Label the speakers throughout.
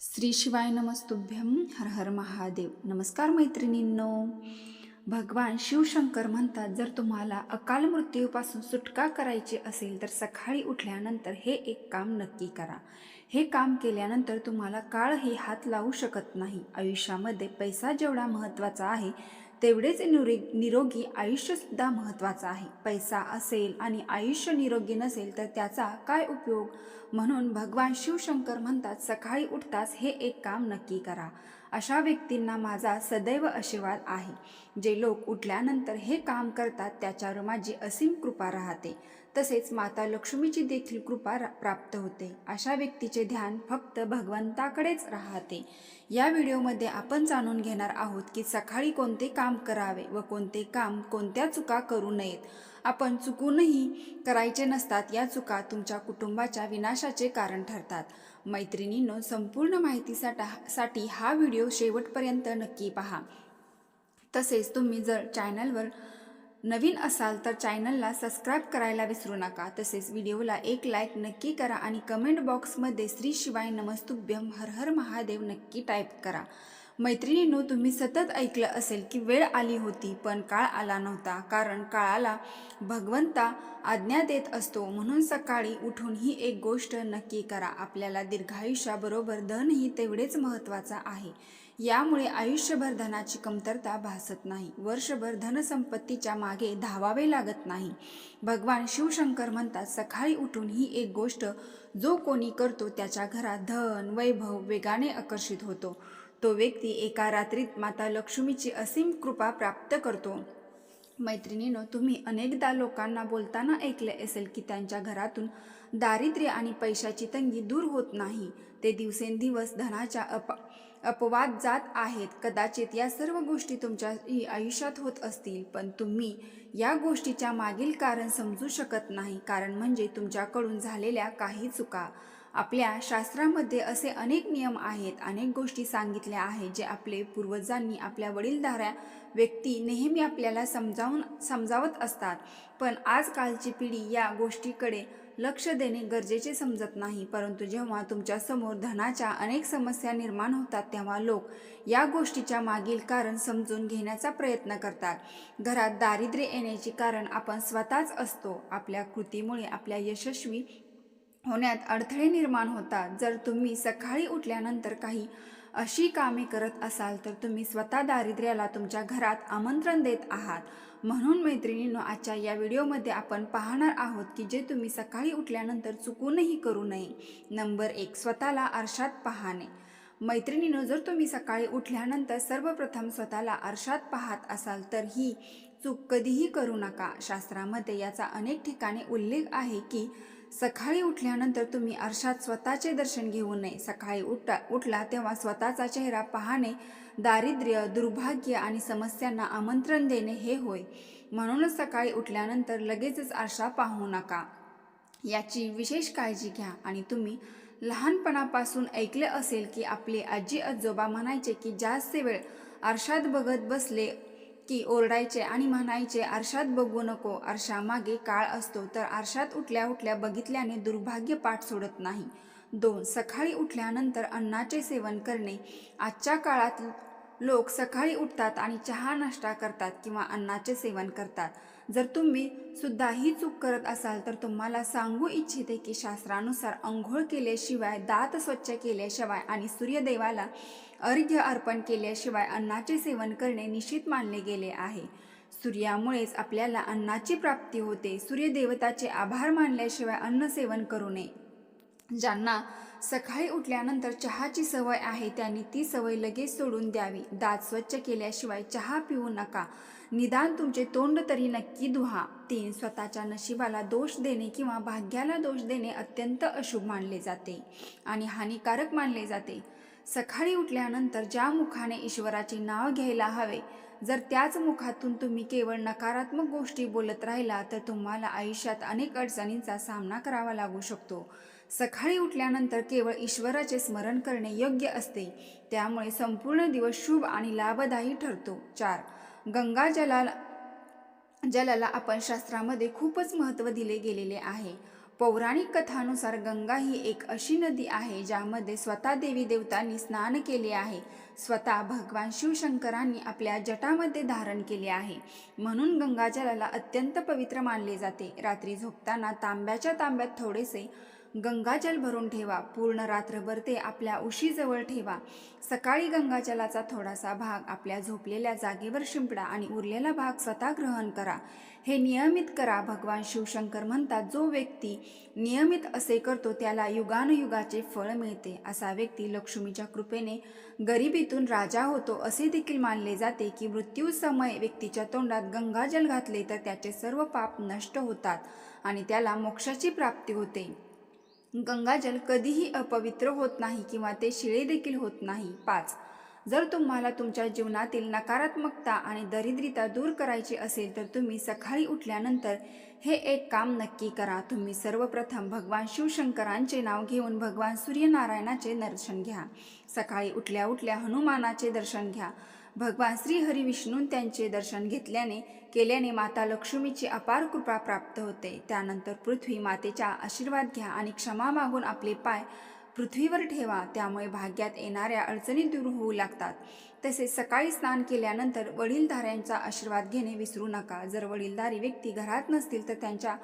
Speaker 1: श्री शिवाय नमस्तुभ्यम हर हर महादेव. नमस्कार मैत्रिणींनो. भगवान शिवशंकर म्हणतात जर तुम्हाला अकाल मृत्यूपासून सुटका करायची असेल तर सकाळी उठल्यानंतर हे एक काम नक्की करा. हे काम केल्यानंतर तुम्हाला काळही हात लावू शकत नाही. आयुष्यामध्ये पैसा जेवढा महत्त्वाचा आहे तेवढेच निरो निरोगी आयुष्यसुद्धा महत्त्वाचं आहे. पैसा असेल आणि आयुष्य निरोगी नसेल तर त्याचा काय उपयोग? म्हणून भगवान शिवशंकर म्हणतात सकाळी उठताच हे एक काम नक्की करा. अशा व्यक्तींना माझा सदैव आशीर्वाद आहे. जे लोक उठल्यानंतर हे काम करतात त्याच्यावर माझी असीम कृपा राहते. तसेच माता लक्ष्मीची देखील कृपा रा- प्राप्त होते. अशा व्यक्तीचे ध्यान फक्त भगवंताकडेच राहते. या व्हिडिओमध्ये आपण जाणून घेणार आहोत की सकाळी कोणते काम करावे व कोणते काम कोणत्या चुका करू नयेत. आपण चुकूनही करायचे नसतात या चुका तुमच्या कुटुंबाच्या विनाशाचे कारण ठरतात. मैत्रिणींनो संपूर्ण माहितीसाठी साठी हा व्हिडिओ शेवटपर्यंत नक्की पहा. तसेच तुम्ही जर चॅनलवर नवीन असाल तर चॅनलला सबस्क्राईब करायला विसरू नका. तसेच व्हिडिओला एक लाईक नक्की करा आणि कमेंट बॉक्समध्ये श्री शिवाय नमस्तुभ्यम हर हर महादेव नक्की टाईप करा. मैत्रिणींनो तुम्ही सतत ऐकलं असेल की वेळ आली होती पण काळ आला नव्हता. कारण काळाला भगवंता आज्ञा देत असतो. म्हणून सकाळी उठून ही एक गोष्ट नक्की करा. आपल्याला दीर्घायुष्याबरोबर धनही तेवढेच महत्त्वाचं आहे. यामुळे आयुष्यभर धनाची कमतरता भासत नाही. वर्षभर धनसंपत्तीच्या मागे धावावे लागत नाही. भगवान शिवशंकर म्हणतात सकाळी उठून ही एक गोष्ट जो कोणी करतो त्याच्या घरात धन वैभव वेगाने आकर्षित होतो. तो व्यक्ती एका रात्रीत माता लक्ष्मीची असीम कृपा प्राप्त करतो. मैत्रिणीनं तुम्ही अनेकदा लोकांना बोलताना ऐकले असेल की त्यांच्या घरातून दारिद्र्य आणि पैशाची तंगी दूर होत नाही. ते दिवसेंदिवस धनाच्या अप अपवाद जात आहेत. कदाचित या सर्व गोष्टी तुमच्या आयुष्यात होत असतील पण तुम्ही या गोष्टीच्या मागील कारण समजू शकत नाही. कारण म्हणजे तुमच्याकडून झालेल्या काही चुका. आपल्या शास्त्रामध्ये असे अनेक नियम आहेत अनेक गोष्टी सांगितल्या आहेत जे आपले पूर्वजांनी आपल्या वडीलधाऱ्या व्यक्ती नेहमी आपल्याला समजावून समजावत असतात. पण आजकालची पिढी या गोष्टीकडे लक्ष देणे गरजेचे समजत नाही. परंतु जेव्हा तुमच्यासमोर धनाच्या अनेक समस्या निर्माण होतात तेव्हा लोक या गोष्टीच्या मागील कारण समजून घेण्याचा प्रयत्न करतात. घरात दारिद्र्य येण्याचे कारण आपण स्वतःच असतो. आपल्या कृतीमुळे आपल्या यशस्वी होण्यात अडथळे निर्माण होतात. जर तुम्ही सकाळी उठल्यानंतर काही अशी कामे करत असाल तर तुम्ही स्वतः दारिद्र्याला तुमच्या घरात आमंत्रण देत आहात. म्हणून मैत्रिणींनो आजच्या या व्हिडिओमध्ये आपण पाहणार आहोत की जे तुम्ही सकाळी उठल्यानंतर चुकूनही करू नये. नंबर एक स्वतःला आरशात पाहणे. मैत्रिणीनं जर तुम्ही सकाळी उठल्यानंतर सर्वप्रथम स्वतःला आरशात पाहत असाल तर ही चूक कधीही करू नका. शास्त्रामध्ये याचा अनेक ठिकाणी उल्लेख आहे की सकाळी उठल्यानंतर तुम्ही आरशात स्वतःचे दर्शन घेऊ नये. सकाळी उठा उठला तेव्हा स्वतःचा चेहरा पाहणे दारिद्र्य दुर्भाग्य आणि समस्यांना आमंत्रण देणे हे होय. म्हणूनच सकाळी उठल्यानंतर लगेचच आरशा पाहू नका. याची विशेष काळजी घ्या आणि तुम्ही लहानपणापासून ऐकले असेल की आपले आजी आजोबा म्हणायचे की जास्त वेळ आरशात बघत बसले की ओरडायचे आणि म्हणायचे आरशात बघू नको आरशामागे काळ असतो तर आरशात उठल्या उठल्या बघितल्याने दुर्भाग्य पाठ सोडत नाही दोन सकाळी उठल्यानंतर अन्नाचे सेवन करणे. आजच्या काळात लोक सकाळी उठतात आणि चहा नाश्ता करतात किंवा अन्नाचे सेवन करतात. जर तुम्ही सुद्धा ही चूक करत असाल तर तुम्हाला सांगू इच्छिते की शास्त्रानुसार अंघोळ केल्याशिवाय दात स्वच्छ केल्याशिवाय आणि सूर्यदेवाला अर्घ्य अर्पण केल्याशिवाय अन्नाचे सेवन करणे निश्चित मानले गेले आहे. सूर्यामुळेच आपल्याला अन्नाची प्राप्ती होते. सूर्यदेवताचे आभार मानल्याशिवाय अन्न सेवन करू नये. ज्यांना सकाळी उठल्यानंतर चहाची सवय आहे त्यांनी ती सवय लगेच सोडून द्यावी. दात स्वच्छ केल्याशिवाय चहा पिऊ नका. निदान तुमचे तोंड तरी नक्की धुहा तीन स्वतःच्या नशिबाला दोष देणे किंवा भाग्याला दोष देणे अत्यंत अशुभ मानले जाते आणि हानिकारक मानले जाते. सकाळी उठल्यानंतर ज्या मुखाने ईश्वराचे नाव घ्यायला हवे जर त्याच मुखातून तुम्ही केवळ नकारात्मक गोष्टी बोलत राहिला तर तुम्हाला आयुष्यात अनेक अडचणींचा सामना करावा लागू शकतो. सकाळी उठल्यानंतर केवळ ईश्वराचे स्मरण करणे योग्य असते. त्यामुळे संपूर्ण दिवस शुभ आणि लाभदायी ठरतो. चार. गंगा जलाला जलाला आपण शास्त्रामध्ये खूपच महत्त्व दिले गेलेले आहे. पौराणिक कथानुसार गंगा ही एक अशी नदी आहे ज्यामध्ये स्वतः देवी देवतांनी स्नान केले आहे. स्वतः भगवान शिवशंकरांनी आपल्या जटामध्ये धारण केले आहे. म्हणून गंगाजलाला अत्यंत पवित्र मानले जाते. रात्री झोपताना तांब्याच्या तांब्यात थोडेसे गंगाजल भरून ठेवा. पूर्ण रात्रभर ते आपल्या उशीजवळ ठेवा. सकाळी गंगाजलाचा थोडासा भाग आपल्या झोपलेल्या जागेवर शिंपडा आणि उरलेला भाग स्वतः ग्रहण करा. हे नियमित करा. भगवान शिवशंकर म्हणतात जो व्यक्ती नियमित असे करतो त्याला युगानुयुगाचे फळ मिळते. असा व्यक्ती लक्ष्मीच्या कृपेने गरिबीतून राजा होतो असे देखील मानले जाते की मृत्यू समय व्यक्तीच्या तोंडात गंगाजल घातले तर त्याचे सर्व पाप नष्ट होतात आणि त्याला मोक्षाची प्राप्ती होते. गंगाजल कधीही अपवित्र होत नाही किंवा ते शिळे देखील होत नाही. पाच. जर तुम्हाला तुमच्या जीवनातील नकारात्मकता आणि दरिद्रता दूर करायची असेल तर तुम्ही सकाळी उठल्यानंतर हे एक काम नक्की करा. तुम्ही सर्वप्रथम भगवान शिवशंकरांचे नाव घेऊन भगवान सूर्यनारायणाचे दर्शन घ्या. सकाळी उठल्या उठल्या हनुमानाचे दर्शन घ्या. भगवान श्री हरी विष्णून त्यांचे दर्शन घेतल्याने केल्याने माता लक्ष्मीची अपार कृपा प्राप्त होते. त्यानंतर पृथ्वी मातेचा आशीर्वाद घ्या आणि क्षमा मागून आपले पाय पृथ्वीवर ठेवा. त्यामुळे भाग्यात येणाऱ्या अडचणी दूर होऊ लागतात. तसेच सकाळी स्नान केल्यानंतर वडीलधाऱ्यांचा आशीर्वाद घेणे विसरू नका. जर वडीलधारी व्यक्ती घरात नसतील तर त्यांच्या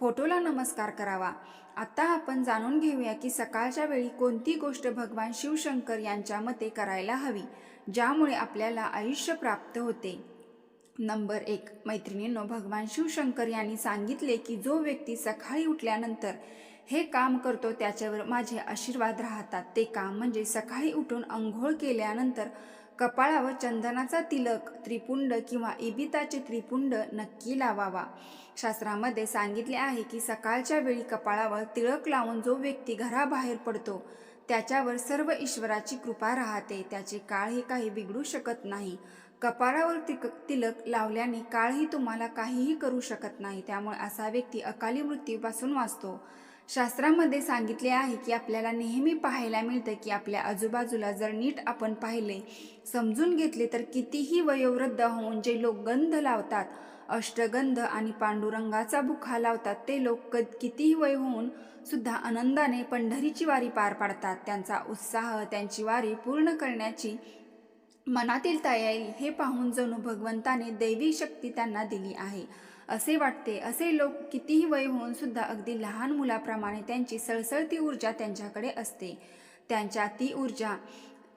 Speaker 1: फोटोला नमस्कार करावा. आत्ता आपण जाणून घेऊया की सकाळच्या वेळी कोणती गोष्ट भगवान शिवशंकर यांच्या मते करायला हवी. ज्यामुळे आपल्याला आयुष्य प्राप्त होते. नंबर एक मैत्रिणींनो भगवान शिवशंकर यांनी सांगितले की जो व्यक्ती सकाळी उठल्यानंतर हे काम करतो त्याच्यावर माझे आशीर्वाद राहतात. ते काम म्हणजे सकाळी उठून अंघोळ केल्यानंतर कपाळावर चंदनाचा तिलक त्रिपुंड किंवा इबिताचे त्रिपुंड नक्की लावावा. शास्त्रामध्ये सांगितले आहे की सकाळच्या वेळी कपाळावर तिळक लावून जो व्यक्ती घराबाहेर पडतो त्याच्यावर सर्व ईश्वराची कृपा राहते. त्याचे काळ हे काही बिघडू शकत नाही. कपाळावर तिक तिलक लावल्याने काळही तुम्हाला काहीही करू शकत नाही. त्यामुळे असा व्यक्ती अकाली मृत्यूपासून वाचतो. शास्त्रामध्ये सांगितले आहे की आपल्याला नेहमी पाहायला मिळतं की आपल्या आजूबाजूला जर नीट आपण पाहिले समजून घेतले तर कितीही वयोवृद्ध होऊन जे लोक गंध लावतात अष्टगंध आणि पांडुरंगाचा बुखा लावतात ते लोक. क कितीही वय होऊन सुद्धा आनंदाने पंढरीची वारी पार पाडतात. त्यांचा उत्साह त्यांची वारी पूर्ण करण्याची मनातील तयारी हे पाहून जणू भगवंताने दैवी शक्ती त्यांना दिली आहे. असे वाटते असे लोक कितीही वय होऊन सुद्धा अगदी लहान मुलाप्रमाणे त्यांची सळसळती ऊर्जा त्यांच्याकडे असते. त्यांच्या ती ऊर्जा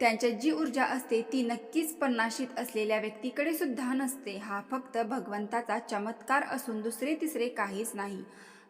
Speaker 1: त्यांच्यात जी ऊर्जा असते ती नक्कीच पन्नाशीत असलेल्या व्यक्तीकडे सुद्धा नसते. हा फक्त भगवंताचा चमत्कार असून दुसरे तिसरे काहीच नाही.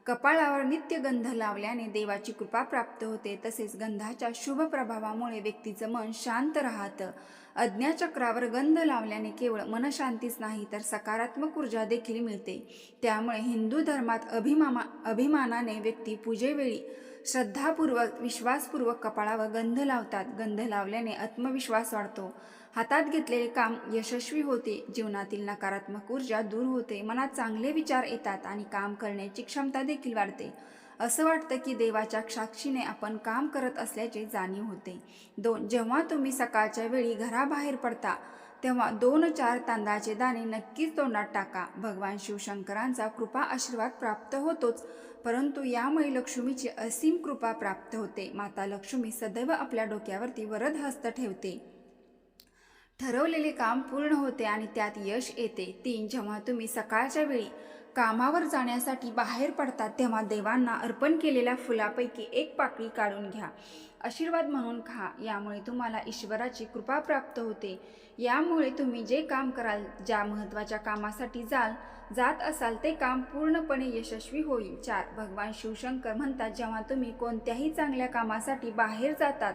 Speaker 1: कपाळावर नित्य गंध लावल्याने देवाची कृपा प्राप्त होते. तसेच गंधाच्या शुभ प्रभावामुळे व्यक्तीचं मन शांत राहतं. अज्ञाचक्रावर गंध लावल्याने केवळ मनशांतीच नाही तर सकारात्मक ऊर्जा देखील मिळते. त्यामुळे हिंदू धर्मात अभिमामा अभिमानाने व्यक्ती पूजेवेळी श्रद्धापूर्वक विश्वासपूर्वक कपाळावर गंध लावतात. गंध लावल्याने आत्मविश्वास वाढतो. हातात घेतलेले काम यशस्वी होते. जीवनातील नकारात्मक ऊर्जा दूर होते. मनात चांगले विचार येतात आणि काम करण्याची क्षमता देखील वाढते. असं वाटतं की देवाच्या साक्षीने आपण काम करत असल्याचे जाणीव होते. दोन जेव्हा तुम्ही सकाळच्या वेळी घराबाहेर पडता तेव्हा दोन चार तांदळाचे दाणे नक्कीच तोंडात टाका. भगवान शिवशंकरांचा कृपा आशीर्वाद प्राप्त होतोच परंतु यामुळे लक्ष्मीची असीम कृपा प्राप्त होते. माता लक्ष्मी सदैव आपल्या डोक्यावरती वरद हस्त ठेवते. ठरवलेले काम पूर्ण होते आणि त्यात यश येते. तीन जेव्हा तुम्ही सकाळच्या वेळी कामावर जाण्यासाठी बाहेर पडतात तेव्हा देवांना अर्पण केलेल्या फुलापैकी एक पाकळी काढून घ्या. आशीर्वाद म्हणून खा. यामुळे तुम्हाला ईश्वराची कृपा प्राप्त होते. यामुळे तुम्ही जे काम कराल ज्या महत्त्वाच्या कामासाठी जाल जात असाल ते काम पूर्णपणे यशस्वी होईल. चार. भगवान शिवशंकर म्हणतात जेव्हा तुम्ही कोणत्याही चांगल्या कामासाठी बाहेर जातात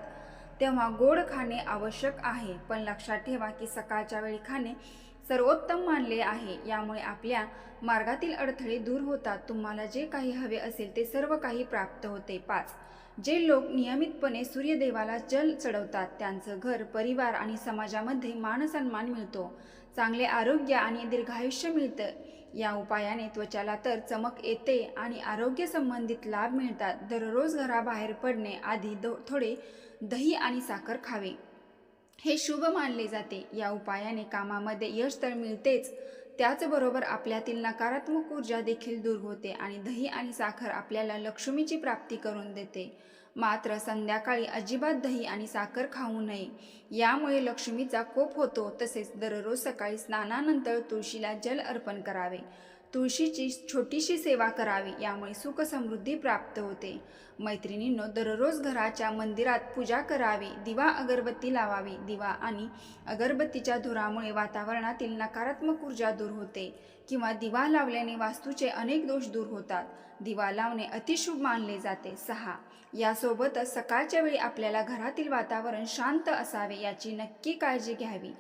Speaker 1: तेव्हा गोड खाणे आवश्यक आहे. पण लक्षात ठेवा की सकाळच्या वेळी खाणे सर्वोत्तम मानले आहे. यामुळे आपल्या मार्गातील अडथळे दूर होतात. तुम्हाला जे काही हवे असेल ते सर्व काही प्राप्त होते. पाच. जे लोक नियमितपणे सूर्यदेवाला जल चढवतात त्यांचं घर परिवार आणि समाजामध्ये मानसन्मान मिळतो. चांगले आरोग्य आणि दीर्घायुष्य मिळतं. या उपायाने त्वचाला तर चमक येते आणि आरोग्य संबंधित लाभ मिळतात. दररोज घराबाहेर पडणे आधी दो थोडे दही आणि साखर खावे. हे शुभ मानले जाते. या उपायाने कामामध्ये यश तर मिळतेच. त्याचबरोबर आपल्यातील नकारात्मक ऊर्जा देखील दूर होते आणि दही आणि साखर आपल्याला लक्ष्मीची प्राप्ती करून देते. मात्र संध्याकाळी अजिबात दही आणि साखर खाऊ नये. यामुळे लक्ष्मीचा कोप होतो तसेच दररोज सकाळी स्नानानंतर तुळशीला जल अर्पण करावे. तुळशीची छोटीशी सेवा करावी यामुळे सुख समृद्धी प्राप्त होते. मैत्रिणींनो दररोज घराच्या मंदिरात पूजा करावी दिवा अगरबत्ती लावावी दिवा आणि अगरबत्तीच्या धुरामुळे वातावरणातील नकारात्मक ऊर्जा दूर होते किंवा दिवा लावल्याने वास्तूचे अनेक दोष दूर होतात. दिवा लावणे अतिशुभ मानले जाते. सहा. यासोबतच सकाळच्या वेळी आपल्याला घरातील वातावरण शांत असावे याची नक्की काळजी घ्यावी.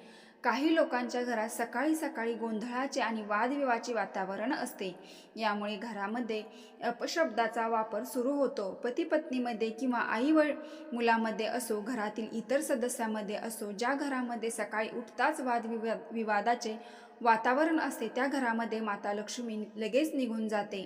Speaker 1: काही लोकांच्या घरात सकाळी सकाळी गोंधळाचे आणि वादविवाचे वातावरण असते. यामुळे घरामध्ये अपशब्दाचा वापर सुरू होतो. पती पत्नीमध्ये किंवा आई व मुलामध्ये असो घरातील इतर सदस्यामध्ये असो ज्या घरामध्ये सकाळी उठताच वादविवाद विवादाचे वातावरण असते त्या घरामध्ये माता लक्ष्मी लगेच निघून जाते.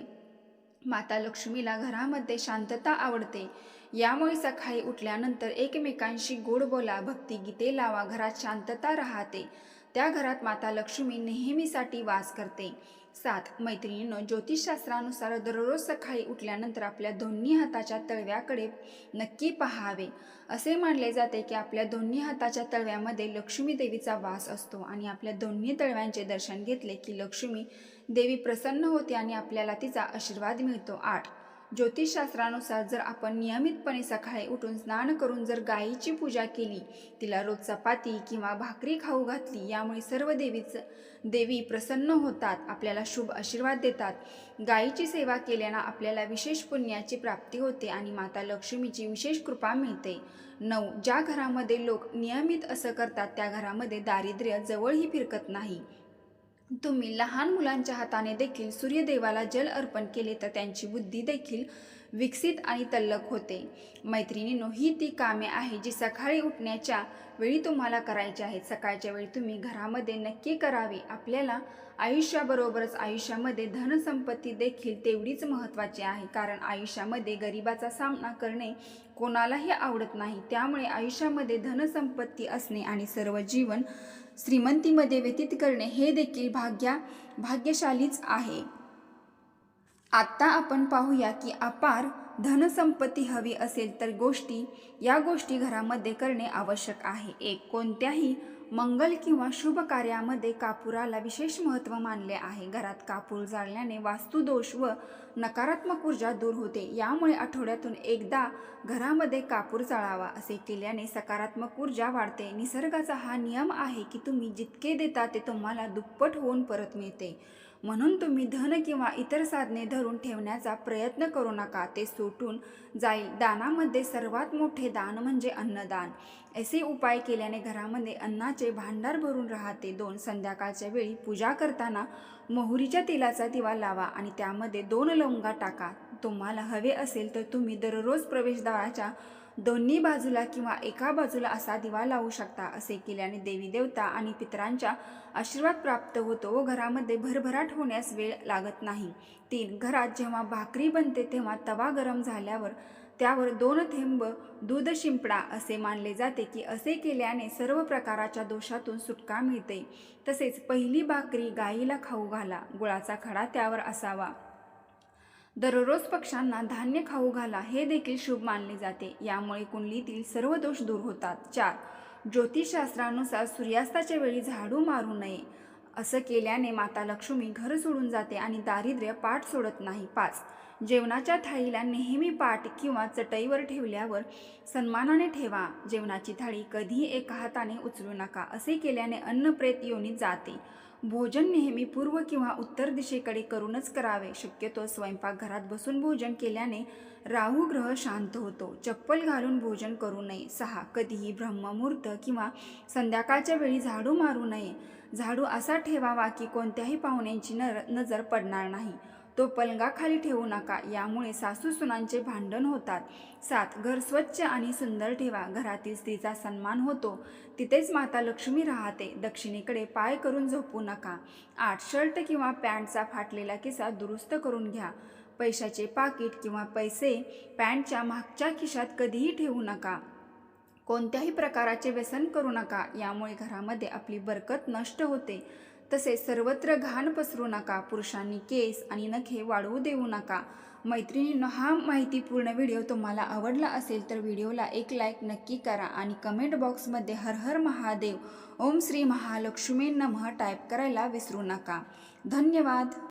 Speaker 1: माता लक्ष्मीला घरामध्ये शांतता आवडते. यामुळे सकाळी उठल्यानंतर एकमेकांशी गोड बोला भक्तिगीते लावा घरात शांतता राहते. त्या घरात माता लक्ष्मी नेहमीसाठी वास करते. सात मैत्रिणीनं ज्योतिषशास्त्रानुसार दररोज सकाळी उठल्यानंतर आपल्या दोन्ही हाताच्या तळव्याकडे नक्की पहावे. असे मानले जाते की आपल्या दोन्ही हाताच्या तळव्यामध्ये लक्ष्मी देवीचा वास असतो आणि आपल्या दोन्ही तळव्यांचे दर्शन घेतले की लक्ष्मी देवी प्रसन्न होते आणि आपल्याला तिचा आशीर्वाद मिळतो. आठ. ज्योतिषशास्त्रानुसार जर आपण नियमितपणे सकाळी उठून स्नान करून जर गायीची पूजा केली तिला रोज चपाती किंवा भाकरी खाऊ घातली यामुळे सर्व देवीच देवी प्रसन्न होतात आपल्याला शुभ आशीर्वाद देतात. गायीची सेवा केल्यानं आपल्याला विशेष पुण्याची प्राप्ती होते आणि माता लक्ष्मीची विशेष कृपा मिळते. नऊ. ज्या घरामध्ये लोक नियमित असं करतात त्या घरामध्ये दारिद्र्य जवळही फिरकत नाही. तुम्ही लहान मुलांच्या हाताने देखील सूर्यदेवाला जल अर्पण केले तर त्यांची बुद्धी देखील विकसित आणि तल्लक होते. मैत्रिणींनो ही ती कामे आहे जी सकाळी उठण्याच्या वेळी तुम्हाला करायची आहेत. सकाळच्या वेळी तुम्ही घरामध्ये नक्की करावी. आपल्याला आयुष्याबरोबरच आयुष्यामध्ये धनसंपत्ती देखील तेवढीच महत्त्वाची आहे. कारण आयुष्यामध्ये गरिबाचा सामना करणे कोणालाही आवडत नाही. त्यामुळे आयुष्यामध्ये धनसंपत्ती असणे आणि सर्व जीवन श्रीमंतीमध्ये व्यतीत करणे हे देखील भाग्या भाग्यशालीच आहे. आत्ता आपण पाहूया की अपार धनसंपत्ती हवी असेल तर गोष्टी या गोष्टी घरामध्ये करणे आवश्यक आहे. एक कोणत्याही मंगल किंवा शुभ कार्यामध्ये कापुराला विशेष महत्त्व मानले आहे. घरात कापूर जाळल्याने वास्तुदोष व नकारात्मक ऊर्जा दूर होते. यामुळे आठवड्यातून एकदा घरामध्ये कापूर जाळावा असे केल्याने सकारात्मक ऊर्जा वाढते. निसर्गाचा हा नियम आहे की तुम्ही जितके देता ते तुम्हाला दुप्पट होऊन परत मिळते. म्हणून तुम्ही धन किंवा इतर साधने धरून ठेवण्याचा प्रयत्न करू नका. ते सुटून जाईल. दानामध्ये सर्वात मोठे दान म्हणजे अन्नदान. असे उपाय केल्याने घरामध्ये अन्नाचे भांडार भरून राहते. दोन संध्याकाळच्या वेळी पूजा करताना मोहरीच्या तेलाचा दिवा लावा आणि त्यामध्ये दोन लवंगा टाका. तुम्हाला हवे असेल तर तुम्ही दररोज प्रवेशद्वाराच्या दोन्ही बाजूला किंवा एका बाजूला असा दिवा लावू शकता. असे केल्याने देवी देवता आणि पितरांच्या आशीर्वाद प्राप्त होतो व घरामध्ये भरभराट होण्यास वेळ लागत नाही. तीन घरात जेव्हा भाकरी बनते तेव्हा तवा गरम झाल्यावर त्यावर दोन थेंब दूध शिंपडा असे मानले जाते की असे केल्याने सर्व प्रकाराच्या दोषातून सुटका मिळते. तसेच पहिली भाकरी गाईला खाऊ घाला गुळाचा खडा त्यावर असावा. दररोज पक्ष्यांना धान्य खाऊ घाला हे देखील शुभ मानले जाते. यामुळे कुंडलीतील सर्व दोष दूर होतात. चार. ज्योतिषशास्त्रानुसार सूर्यास्ताच्या वेळी झाडू मारू नये. असं केल्याने माता लक्ष्मी घर सोडून जाते आणि दारिद्र्य पाठ सोडत नाही. पाच. जेवणाच्या थाळीला नेहमी पाट किंवा चटईवर ठेवल्यावर सन्मानाने ठेवा. जेवणाची थाळी कधीही एका हाताने उचलू नका असे केल्याने अन्नप्रेत योनीत जाते. भोजन नेहमी पूर्व किंवा उत्तर दिशेकडे करूनच करावे. शक्यतो स्वयंपाकघरात बसून भोजन केल्याने राहू ग्रह शांत होतो. चप्पल घालून भोजन करू नये. सहा कधीही ब्रह्ममुहूर्त किंवा संध्याकाळच्या वेळी झाडू मारू नये. झाडू असा ठेवावा की कोणत्याही पाहुण्यांची नर नजर पडणार नाही. तो पलंगाखाली ठेवू नका यामुळे सासू सुनांचे भांडण होतात. सात घर स्वच्छ आणि सुंदर ठेवा. घरातील स्त्रीचा सन्मान होतो. तिथेच माता लक्ष्मी राहते. दक्षिणेकडे पाय करून झोपू नका. आठ शर्ट किंवा पॅन्टचा फाटलेला किस्सा दुरुस्त करून घ्या. पैशाचे पाकिट किंवा पैसे पॅन्टच्या मागच्या खिशात कधीही ठेवू नका. कोणत्याही प्रकाराचे व्यसन करू नका. यामुळे घरामध्ये आपली बरकत नष्ट होते. तसेच सर्वत्र घाण पसरू नका पुरुषांनी केस आणि नखे वाढवू देऊ नका. मैत्रिणींनो हा माहितीपूर्ण व्हिडिओ तुम्हाला आवडला असेल तर व्हिडिओला एक लाईक नक्की करा आणि कमेंट बॉक्समध्ये हर हर महादेव ओम श्री महालक्ष्मी नमः टाईप करायला विसरू नका. धन्यवाद.